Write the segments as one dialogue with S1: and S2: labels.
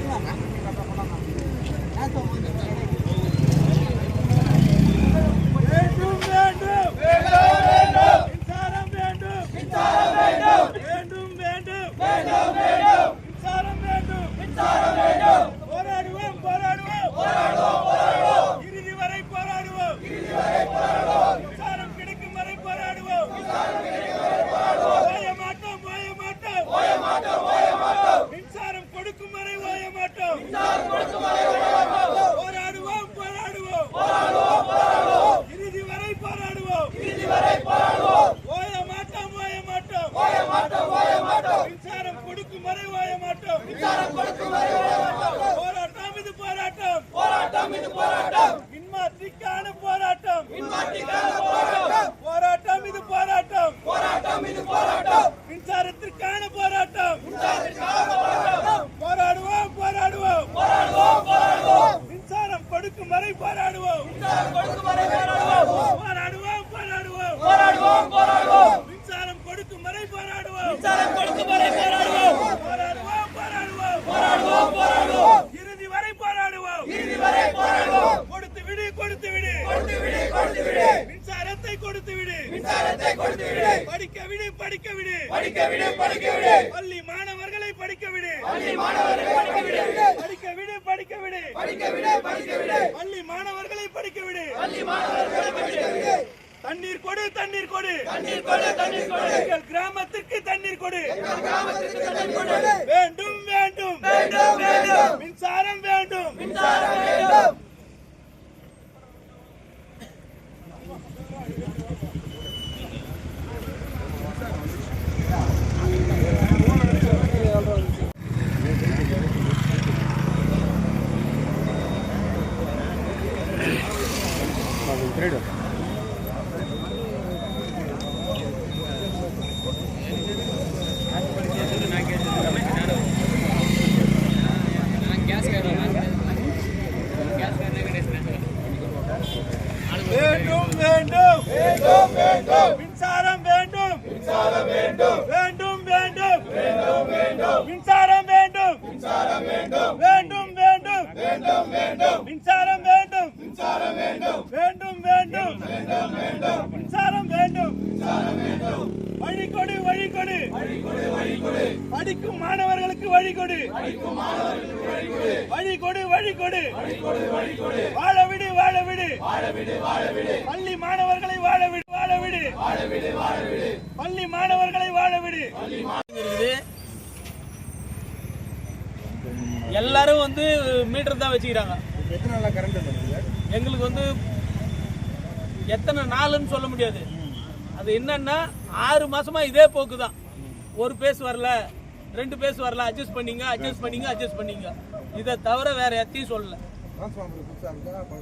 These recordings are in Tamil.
S1: るのかなと思うんですけど。மின்சாரம் கொடுக்கும் வரை ஓய மாட்டோம். போராட்டம் இது போராட்டம். போராட்டம் இது போராட்டம். மின்மாற்றிக்கான போராட்டம். மின்மாற்றிக்கான போராட்டம். போராட்டம் இது போராட்டம். போராட்டம் இது போராட்டம். மின்சாரத்திற்கான போராட்டம். மின்சாரத்திற்கான போராட்டம். போராடுவோம் போராடுவோம். போராடுவோம் போராடுவோம். மின்சாரம் கொடுக்கும் வரை போராடுவோம். மின்சாரம் கொடுக்கும் வரை போராடுவோம். போராடுவோம் போராடுவோம். போராடுவோம் போராடுவோம் மின்சாரம் கொடுக்கும் வரை போராடுவோம் மின்சாரம் கொடுக்கும் வரை போராடுவோம் போராடுவோம் போராடுவோம் போராடுவோம் போராடுவோம் இறுதி வரை போராடுவோம் இறுதி வரை போராடுவோம் கொடுத்து விடு கொடுத்து விடு கொடுத்து விடு கொடுத்து விடு மின்சாரத்தை கொடுத்து விடு மின்சாரத்தை கொடுத்து விடு படிக்க விடு படிக்க விடு. படிக்க விடு படிக்க விடு. பள்ளி மாணவர்களை படிக்க விடு. பள்ளி மாணவர்களை படிக்க விடு. படிக்க விடு படிக்க விடு. படிக்க விடு படிக்க விடு. பள்ளி மாணவர்களை படிக்க விடு. பள்ளி மாணவர்களை படிக்க விடு. தண்ணீர் கொடு தண்ணீர் கொடு. தண்ணீர் கொடு தண்ணீர் கொடு. எங்கள் கிராமத்திற்கு தண்ணீர் கொடு. எங்கள் கிராமத்திற்கு தண்ணீர் கொடு. வேண்டும் வேண்டும் வேண்டும். வேண்டும் மின்சாரம் வேண்டும் மின்சாரம் வேண்டும் வேண்டும் வேண்டும் வேண்டும் வேண்டும் மின்சாரம் வேண்டும் மின்சாரம் வேண்டும் வேண்டும் வேண்டும் வேண்டும் வேண்டும் மின்சாரம் வேண்டும் மின்சாரம் வேண்டும் வேண்டும் வேண்டும் வேண்டும் வேண்டும் மின்சாரம் வேண்டும் மின்சாரம் வேண்டும் வேண்டும் வேண்டும் வேண்டும் வேண்டும் மின்சாரம் வேண்டும் மின்சாரம் வேண்டும் வழி கொடு வழி கொடு வழி கொடு வழி கொடு படிக்கும் மாணவர்களுக்கு வழி கொடு படிக்கும் மாணவர்களுக்கு வழி விடு வாழ விடு. பள்ளி மாணவர்களை வாழ விடு வாழ விடு. வாழ விடு பள்ளி மாணவர்களை வாழ விடு.
S2: எல்லாரும் வந்து மீட்டர் தான் வச்சுக்கிறாங்க. எங்களுக்கு வந்து எத்தனை நாளுன்னு சொல்ல முடியாது. அது என்னன்னா ஆறு மாசமா இதே போக்கு தான் ஒரு பேஸ் வரல ரெண்டு பேஸ் வரல அட்ஜஸ்ட் பண்ணீங்க அட்ஜஸ்ட் பண்ணீங்க அட்ஜஸ்ட் பண்ணீங்க. இதை தவிர வேற எத்தையும் சொல்லல.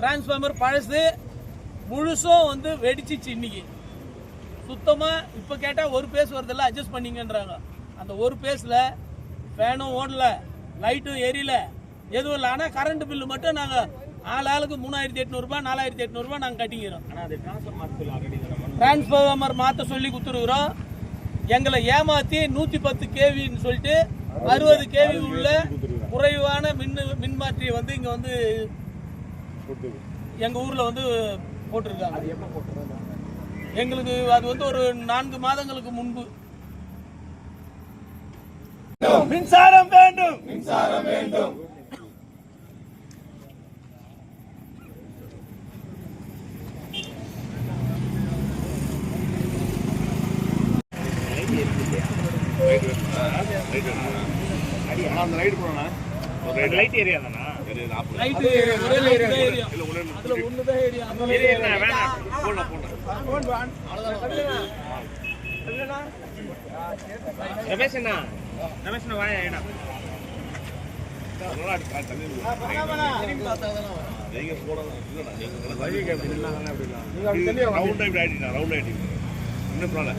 S3: டிரான்ஸ்ஃபார்மர்
S2: பழசு முழுசும் வந்து வெடிச்சிச்சு இன்னைக்கு. சுத்தமா இப்ப கேட்டா ஒரு பேஸ் வருதில்ல அட்ஜஸ்ட் பண்ணீங்கன்றாங்க. அந்த ஒரு பேஸ்ல ஃபேனும் ஓடல லைட்டும் எரியல எதுவும் இல்லை. ஆனால் கரண்ட் பில்லு மட்டும் நாங்கள் ஆள் ஆளுக்கு மூணாயிரத்தி எட்நூறுபா நாலாயிரத்தி எட்நூறுபா நாங்கள் கட்டிக்கிறோம். டிரான்ஸ்ஃபார்மர் மாற்ற சொல்லி கொடுத்துருக்குறோம். எங்களை ஏமாத்தி நூற்றி பத்து கேவின்னு சொல்லிட்டு அறுபது கேவி உள்ள குறைவான மின் மின்மாற்றியை வந்து இங்கே வந்து எங்க ஊர்ல வந்து போட்டிருக்காங்க? எங்களுக்கு அது வந்து ஒரு நான்கு மாதங்களுக்கு முன்பு.
S1: மின்சாரம் வேண்டும். மின்சாரம் வேண்டும்.
S3: அந்த ரைடு போனா
S4: லைட் ஏரியா தானா
S2: லைட் ஒரே ஏரியா அதுல ஒண்ணு தான் ஏரியா அந்த
S4: ஏரியா வேணாம் போடலாம் ரமேஷ் அண்ணா ரமேஷ் அண்ணா வாயா ஏடா ரவுண்ட் டைப் ஆயிட்டீங்க ரவுண்ட் ஆயிட்டீங்க இன்னும் ப்ராப்ளம்